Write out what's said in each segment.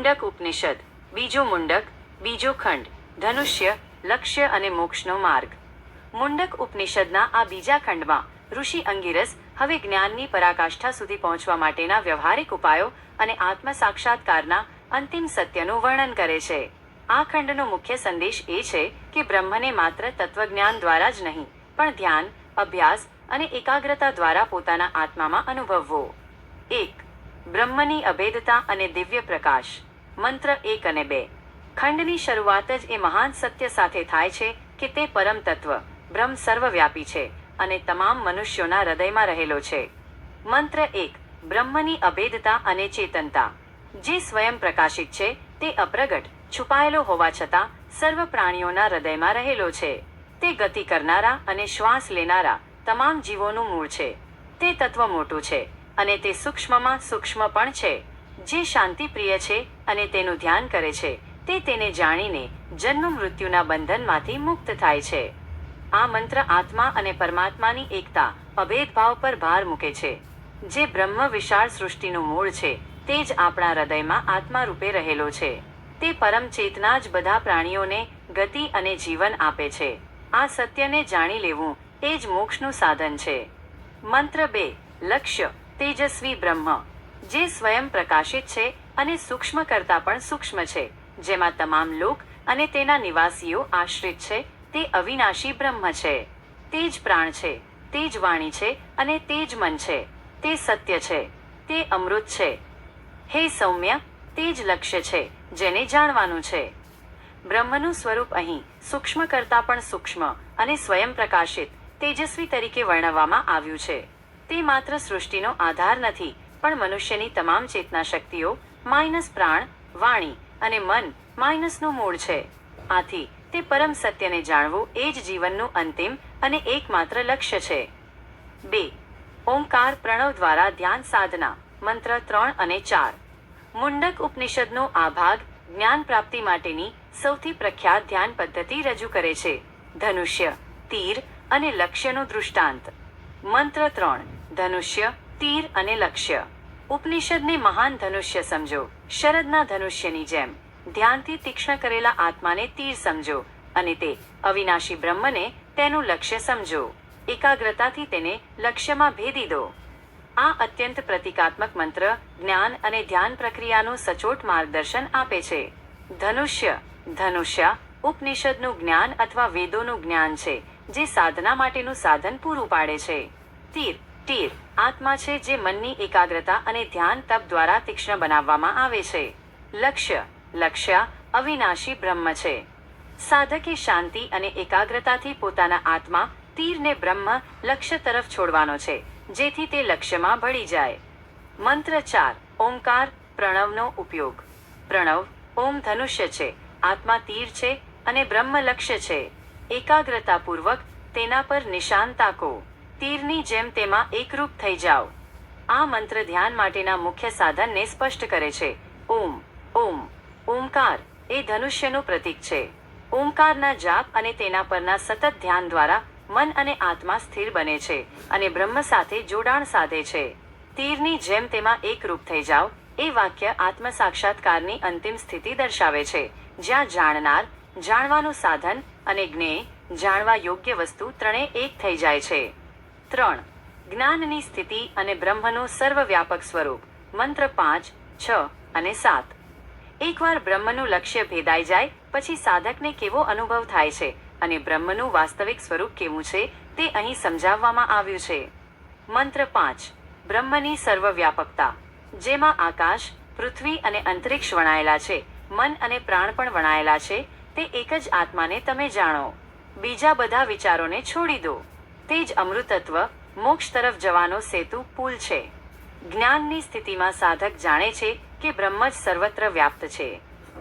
મુંડક ઉપનિષદ, બીજો મુંડક, બીજો ખંડ, ધનુષ્ય, લક્ષ્ય અને મોક્ષનો માર્ગ. મુંડક ઉપનિષદના આ બીજા ખંડમાં ઋષિ અંગિરસ હવે જ્ઞાનની પરાકાષ્ઠા સુધી પહોંચવા માટેના વ્યવહારિક ઉપાયો અને આત્મ સાક્ષાત્કારના અંતિમ સત્યનું વર્ણન કરે છે. આ ખંડનો મુખ્ય સંદેશ એ છે કે બ્રહ્મને માત્ર તત્વજ્ઞાન દ્વારા જ નહીં, પણ ધ્યાન, અભ્યાસ અને એકાગ્રતા દ્વારા પોતાના આત્મામાં અનુભવવો. એક, બ્રહ્મની અભેદતા અને દિવ્ય પ્રકાશ. મંત્ર એક અને બે. ખંડની શરૂઆત જ એ મહાન સત્ય સાથે થાય છે કે તે પરમ તત્વ, બ્રહ્મ સર્વવ્યાપી છે અને તમામ મનુષ્યોના હૃદયમાં રહેલો છે. મંત્ર એક, બ્રહ્મની અભેદતા અને ચેતનતા. જે સ્વયં પ્રકાશિત છે, તે અપ્રગટ, છુપાયેલો હોવા છતાં સર્વ પ્રાણીઓના હૃદયમાં રહેલો છે. તે ગતિ કરનારા અને શ્વાસ લેનારા તમામ જીવોનું મૂળ છે. તે તત્વ મોટું છે અને તે સૂક્ષ્મમાં સૂક્ષ્મ પણ છે. જે શાંતિ પ્રિય છે અને તેનું ધ્યાન કરે છે. તે તેને જાણીને જન્મ મૃત્યુના બંધનમાંથી મુક્ત થાય છે. આ મંત્ર આત્મા અને પરમાત્માની એકતા અભેદભાવ પર ભાર મૂકે છે. જે બ્રહ્મ વિશાળ સૃષ્ટિનું મૂળ છે, તે જ આપણા હૃદયમાં આત્મા રૂપે રહેલો છે. તે પરમ ચેતના જ બધા પ્રાણીઓને ગતિ અને જીવન આપે છે. આ સત્યને જાણી લેવું એ જ મોક્ષનું સાધન છે. મંત્ર બે, લક્ષ્ય, તેજસ્વી બ્રહ્મ. જે સ્વયં પ્રકાશિત છે અને સૂક્ષ્મ કરતાં પણ સૂક્ષ્મ છે, જેમાં તમામ લોક અને તેના નિવાસીઓ આશ્રિત છે, તે અવિનાશી બ્રહ્મ છે. તે જ પ્રાણ છે, તે જ વાણી છે અને તે જ મન છે. તે સત્ય છે, તે અમૃત છે. હે સૌમ્ય, તે જ લક્ષ્ય છે, જેને જાણવાનું છે. બ્રહ્મનું સ્વરૂપ અહીં સૂક્ષ્મ કરતાં પણ સૂક્ષ્મ અને સ્વયં પ્રકાશિત, તેજસ્વી તરીકે વર્ણવવામાં આવ્યું છે. તે માત્ર સૃષ્ટિનો આધાર નથી, પણ મનુષ્યની તમામ ચેતના શક્તિઓ માઇનસ પ્રાણ, વાણી અને મન માઇનસનું મૂળ છે. આથી તે પરમ સત્યને જાણવું એ જ જીવનનું અંતિમ અને એકમાત્ર લક્ષ્ય છે. બે, ઓમકાર પ્રણવ દ્વારા ધ્યાન સાધના, મંત્ર ત્રણ અને ચાર. મુંડક ઉપનિષદનો આ ભાગ જ્ઞાન પ્રાપ્તિ માટેની સૌથી પ્રખ્યાત ધ્યાન પદ્ધતિ રજૂ કરે છે. ધનુષ્ય, તીર અને લક્ષ્યનું દૃષ્ટાંત. મંત્ર ત્રણ, ધનુષ્ય, તીર અને લક્ષ્ય. ઉપનિષદને મહાન ધનુષ્ય સમજો. શરદના ધનુષ્યની જેમ. ધ્યાનથી તીક્ષ્ણ કરેલા આત્માને તીર સમજો અને તે અવિનાશી બ્રહ્મને તેનું લક્ષ્ય સમજો. એકાગ્રતાથી તેને લક્ષ્યમાં ભેદી દો. આ અત્યંત પ્રતિકાત્મક મંત્ર જ્ઞાન અને ધ્યાન પ્રક્રિયાનું સચોટ માર્ગદર્શન આપે છે. ધનુષ્ય. ધનુષ્ય ઉપનિષદનું જ્ઞાન અથવા વેદોનું જ્ઞાન છે, જે સાધના માટેનું સાધન પૂરું પાડે છે. તીર. તીર આત્મા છે જે મનની એકાગ્રતા અને ધ્યાન તપ દ્વારા તીક્ષ્ણ બનાવવામાં આવે છે. લક્ષ્ય લક્ષ્ય, અવિનાશી બ્રહ્મ છે. સાધકે શાંતિ અને એકાગ્રતાથી પોતાના આત્મા તીરને બ્રહ્મ લક્ષ્ય તરફ છોડવાનો છે, જેથી તે લક્ષ્યમાં ભળી જાય. મંત્ર ચાર, ઓમકાર, પ્રણવનો ઉપયોગ. પ્રણવ, ઓમ ધનુષ્ય છે, આત્મા તીર છે અને બ્રહ્મ લક્ષ્ય છે. એકાગ્રતાપૂર્વક તેના પર નિશાન તાકો. તીરની જેમ તેમાં એકરૂપ થઈ જાઓ. આ મંત્ર ધ્યાન માટેના મુખ્ય સાધનને સ્પષ્ટ કરે છે. ઓમ ઓમ ઓમકાર એ ધનુષ્યનું પ્રતીક છે. ઓમકારના જાપ અને તેના પરના સતત ધ્યાન દ્વારા મન અને આત્મા સ્થિર બને છે અને બ્રહ્મ સાથે જોડાણ સાધે છે. તીરની જેમ તેમાં એકરૂપ થઈ જાઓ એ વાક્ય આત્મ સાક્ષાત્કારની અંતિમ સ્થિતિ દર્શાવે છે. જ્યાં જાણનાર, જાણવાનું સાધન અને જ્ઞેય જાણવા યોગ્ય વસ્તુ ત્રણે એક થઈ જાય છે. ત્રણ. જ્ઞાનની સ્થિતિ અને બ્રહ્મનું સર્વવ્યાપક સ્વરૂપ. મંત્ર પાંચ, છ અને સાત. એકવાર બ્રહ્મનું લક્ષ્ય ભેદાઈ જાય, પછી સાધકને કેવો અનુભવ થાય છે અને બ્રહ્મનું વાસ્તવિક સ્વરૂપ કેવું છે તે અહીં સમજાવવામાં આવ્યું છે. મંત્ર પાંચ. બ્રહ્મની સર્વવ્યાપકતા. જેમાં આકાશ, પૃથ્વી અને અંતરિક્ષ વણાયેલા છે, મન અને પ્રાણ પણ વણાયેલા છે, તે એક જ આત્માને તમે જાણો. બીજા બધા વિચારોને છોડી દો. તે જ અમૃતત્વ મોક્ષ તરફ જવાનો સેતુ પુલ છે. જ્ઞાનની સ્થિતિમાં સાધક જાણે છે કે બ્રહ્મ જ સર્વત્ર વ્યાપ્ત છે.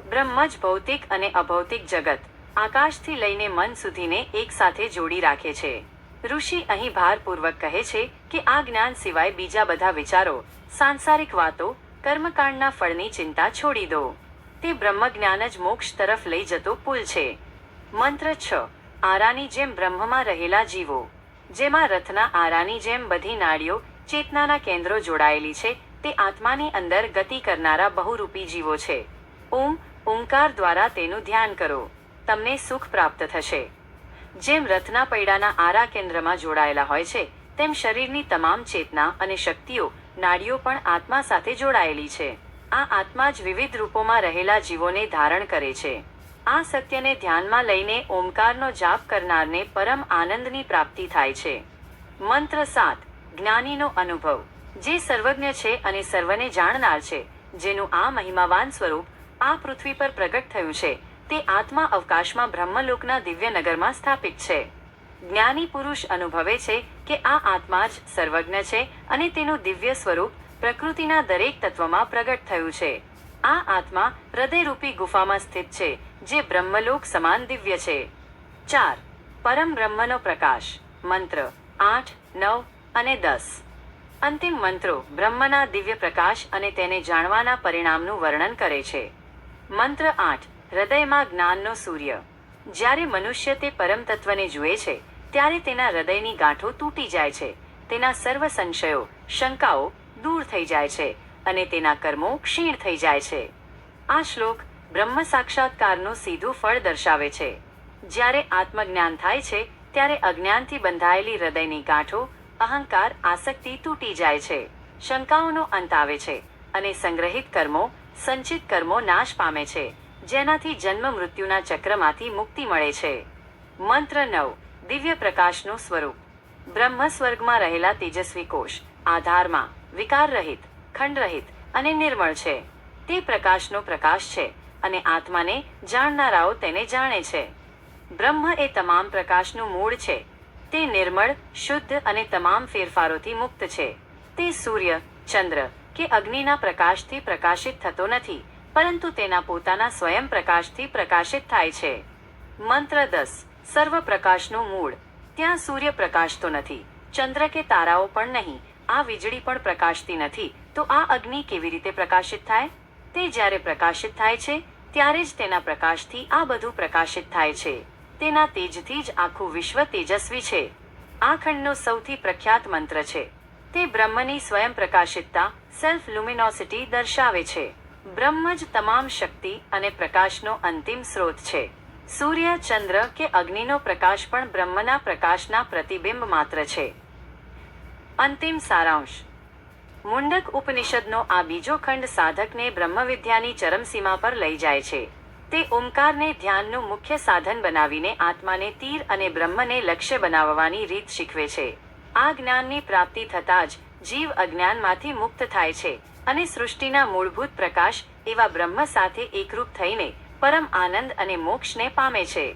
બ્રહ્મ જ ભૌતિક અને અભૌતિક જગત આકાશથી લઈને મન સુધીને એક સાથે જોડી રાખે છે. ઋષિ અહીં ભારપૂર્વક કહે છે કે આ જ્ઞાન સિવાય બીજા બધા વિચારો, સાંસારિક વાતો, કર્મકાંડના ફળની ચિંતા છોડી દો. તે બ્રહ્મ જ્ઞાન જ મોક્ષ તરફ લઈ જતો પુલ છે. મંત્ર છ, આરાની જેમ બ્રહ્મમાં રહેલા જીવો. જેમાં રથના આરાની જેમ બધી નાડીઓ ચેતનાના કેન્દ્રો જોડાયેલી છે, તે આત્માની અંદર ગતિ કરનારા બહુરૂપી જીવો છે. ઓમ ઓમકાર દ્વારા તેનું ધ્યાન કરો. તમને સુખ પ્રાપ્ત થશે. જેમ રથના પૈડાના આરા કેન્દ્રમાં જોડાયેલા હોય છે, તેમ શરીરની તમામ ચેતના અને શક્તિઓ નાડીઓ પણ આત્મા સાથે જોડાયેલી છે. આ આત્મા જ વિવિધ રૂપોમાં રહેલા જીવોને ધારણ કરે છે. આ સત્યને ધ્યાનમાં લઈને ઓમકારનો જાપ કરનારને પરમ આનંદની પ્રાપ્તિ થાય છે. મંત્ર સાત, જ્ઞાનીનો અનુભવ. જે સર્વજ્ઞ છે અને સર્વને જાણનાર છે, જેનું આ મહિમાવાન સ્વરૂપ આ પૃથ્વી પર પ્રગટ થયું છે, તે આત્મા અવકાશમાં બ્રહ્મલોકના દિવ્ય નગરમાં સ્થાપિત છે. જ્ઞાની પુરુષ અનુભવે છે કે આ આત્મા જ સર્વજ્ઞ છે અને તેનું દિવ્ય સ્વરૂપ પ્રકૃતિના દરેક તત્વમાં પ્રગટ થયું છે. આ આત્મા હૃદયરૂપી ગુફામાં સ્થિત છે જે બ્રહ્મલોક સમાન દિવ્ય છે. ચાર. પરમ બ્રહ્મનો પ્રકાશ. મંત્ર આઠ, નવ અને દસ. અંતિમ મંત્રો બ્રહ્મના દિવ્ય પ્રકાશ અને તેને જાણવાના પરિણામનું વર્ણન કરે છે. મંત્ર આઠ. હૃદયમાં જ્ઞાનનો સૂર્ય. જ્યારે મનુષ્ય તે પરમ તત્વને જુએ છે, ત્યારે તેના હૃદયની ગાંઠો તૂટી જાય છે. તેના સર્વ સંશયો, શંકાઓ દૂર થઈ જાય છે અને તેના કર્મો ક્ષીણ થઈ જાય છે. આ શ્લોક બ્રહ્મ સાક્ષાત્કારનું સીધું ફળ દર્શાવે છે. જ્યારે આત્મજ્ઞાન થાય છે, ત્યારે અજ્ઞાનથી બંધાયેલી હૃદયની ગાંઠો, અહંકાર, આસક્તિ તૂટી જાય છે. શંકાઓનો અંત આવે છે અને સંગ્રહિત કર્મો, સંચિત કર્મો નાશ પામે છે, જેનાથી જન્મ મૃત્યુના ચક્રમાંથી મુક્તિ મળે છે. મંત્ર નવ, દિવ્ય પ્રકાશનું સ્વરૂપ. બ્રહ્મ સ્વર્ગમાં રહેલા તેજસ્વી કોષ, આધારમાં વિકાર રહિત ખંડ રહિત અને નિર્મળ છે. તે પ્રકાશનો પ્રકાશ છે. અને આત્માને જાણનારાઓ તેને જાણે છે. બ્રહ્મ એ તમામ પ્રકાશનું મૂળ છે. તે નિર્મળ, શુદ્ધ અને તમામ ફેરફારોથી મુક્ત છે. તે સૂર્ય, ચંદ્ર કે અગ્નિના પ્રકાશથી પ્રકાશિત થતો નથી, પરંતુ તેના પોતાના સ્વયં પ્રકાશથી પ્રકાશિત થાય છે. મંત્ર દસ, સર્વ પ્રકાશનું મૂળ. ત્યાં સૂર્ય પ્રકાશતો નથી, ચંદ્ર કે તારાઓ પણ નહીં. આ વીજળી પણ પ્રકાશતી નથી. તો આ અગ્નિ કેવી રીતે પ્રકાશિત થાય? તે જ્યારે પ્રકાશિત થાય છે, ત્યારે જ તેના પ્રકાશથી આ બધું પ્રકાશિત થાય છે. તેના તેજથી જ આખું વિશ્વ તેજસ્વી છે. આ ખંડનો સૌથી પ્રખ્યાત મંત્ર છે. તે બ્રહ્મની સ્વયં પ્રકાશિતતા સેલ્ફ લુમિનોસિટી દર્શાવે છે. બ્રહ્મ જ તમામ શક્તિ અને પ્રકાશનો અંતિમ સ્ત્રોત છે. સૂર્ય, ચંદ્ર કે અગ્નિનો પ્રકાશ પણ બ્રહ્મના પ્રકાશના પ્રતિબિંબ માત્ર છે. અંતિમ સારાંશ. મુંડક ઉપનિષદનો આ બીજો ખંડ સાધકને બ્રહ્મવિદ્યાની ચરમસીમા પર લઈ જાય છે. તે ઓમકારને ધ્યાનનું મુખ્ય સાધન બનાવીને આત્માને તીર અને બ્રહ્મને લક્ષ્ય બનાવવાની રીત શીખવે છે. આ જ્ઞાનની પ્રાપ્તિ થતાં જ જીવ અજ્ઞાનમાંથી મુક્ત થાય છે અને સૃષ્ટિના મૂળભૂત પ્રકાશ એવા બ્રહ્મ સાથે એકરૂપ થઈને પરમ આનંદ અને મોક્ષને પામે છે.